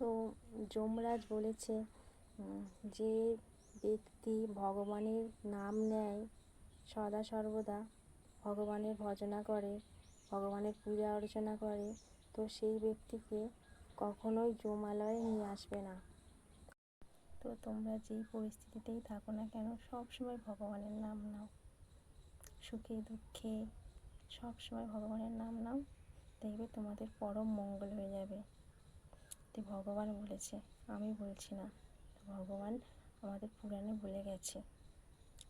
তো যমরাজ বলেছে যে ব্যক্তি ভগবানের নাম নেয়, সদা সর্বদা ভগবানের ভজনা করে, ভগবানের পূজা অর্চনা করে, তো সেই ব্যক্তিকে কখনোই যমালয়ে নিয়ে আসবে না। তো তোমরা যেই পরিস্থিতিতেই থাকো না কেন, সব সময় ভগবানের নাম নাও। সুখে, দুঃখে সব সময় ভগবানের নাম নাও, দেখবে তোমাদের পরম মঙ্গল হয়ে যাবে। তো ভগবান বলেছে, আমি বলছি না। ভগবান আমাদের পুরাণে বলে গেছে,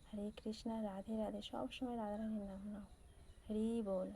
হরে কৃষ্ণ, রাধে রাধে, সবসময় রাধা রানীর নাম নাও। হরি বল।